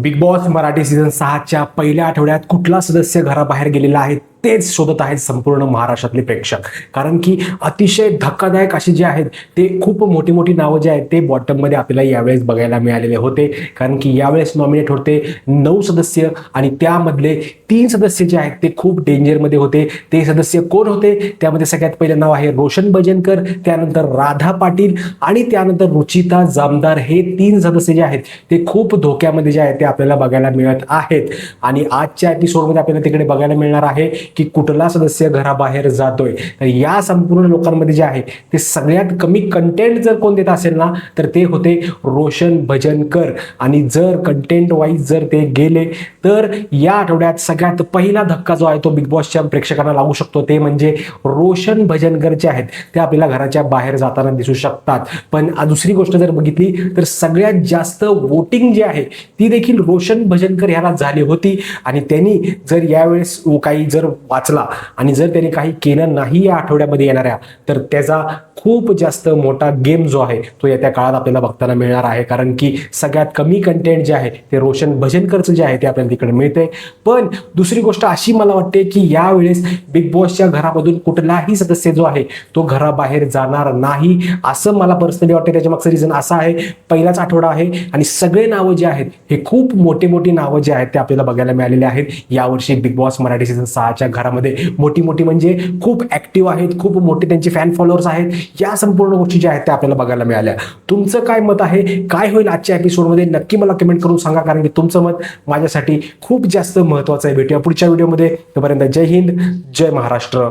Big boss Marathi season सहाच्या पहिल्या आठवड्यात कुठला सदस्य घराबाहेर गेलेला आहे? तेच शोधत आहेत संपूर्ण महाराष्ट्रातले प्रेक्षक. कारण की अतिशय धक्कादायक असे जे आहेत ते खूप मोठी मोठी नावं जे आहेत ते बॉटममध्ये आपल्याला यावेळेस बघायला मिळालेले होते. कारण की यावेळेस नॉमिनेट होते नऊ सदस्य आणि त्यामधले तीन सदस्य जे आहेत ते खूप डेंजरमध्ये होते. ते सदस्य कोण होते? त्यामध्ये सगळ्यात पहिलं नाव आहे रोशन भजनकर त्यानंतर राधा पाटील आणि त्यानंतर रुचिता जामदार. हे तीन सदस्य जे आहेत ते खूप धोक्यामध्ये जे आहेत ते आपल्याला बघायला मिळत आहेत. आणि आजच्या एपिसोडमध्ये आपल्याला तिकडे बघायला मिळणार आहे की कुठला सदस्य घराबाहेर जातोय. तर या संपूर्ण लोकांमध्ये जे आहे ते सगळ्यात कमी कंटेंट जर कोण देत असेल ना तर ते होते रोशन भजनकर. आणि जर कंटेंट वाईज जर ते गेले तर या आठवड्यात सगळ्यात पहिला धक्का जो आहे तो बिग बॉसच्या प्रेक्षकांना लागू शकतो. ते म्हणजे रोशन भजनकर जे आहेत ते आपल्याला घराच्या बाहेर जाताना दिसू शकतात. पण दुसरी गोष्ट जर बघितली तर सगळ्यात जास्त वोटिंग जी आहे ती देखील रोशन भजनकर ह्याला झाली होती. आणि त्यांनी जर यावेळेस काही जर वाचला. आणि जर त्याने काही केलं नाही या आठवड्यामध्ये येणाऱ्या तर त्याचा खूप जास्त मोठा गेम जो आहे तो येत्या काळात आपल्याला बघताना मिळणार आहे. कारण की सगळ्यात कमी कंटेंट जे आहे ते रोशन भजनकरचं जे आहे ते आपल्याला तिकडे मिळते पण दुसरी गोष्ट अशी मला वाटते की यावेळेस बिग बॉसच्या घरामधून कुठलाही सदस्य जो आहे तो घराबाहेर जाणार नाही असं मला पर्सनली वाटते त्याच्या मागचं रिझन असं आहे पहिलाच आठवडा आहे. आणि सगळे नावं जे आहेत हे खूप मोठी मोठी नावं जे आहेत ते आपल्याला बघायला मिळालेले आहेत. यावर्षी बिग बॉस मराठी सीझन सहाच्या घरामध्ये. मोठी मोठी म्हणजे खूप ऍक्टिव्ह आहेत खूप मोठे त्यांचे फॅन फॉलोअर्स आहेत. या संपूर्ण गोष्टी ज्या आहेत त्या आपल्याला बघायला मिळाल्या. तुमचं काय मत आहे? काय होईल आजच्या एपिसोडमध्ये नक्की मला कमेंट करून सांगा कारण की तुमचं मत माझ्यासाठी खूप जास्त महत्त्वाचं आहे. भेटूया पुढच्या व्हिडिओमध्ये तोपर्यंत जय हिंद जय महाराष्ट्र.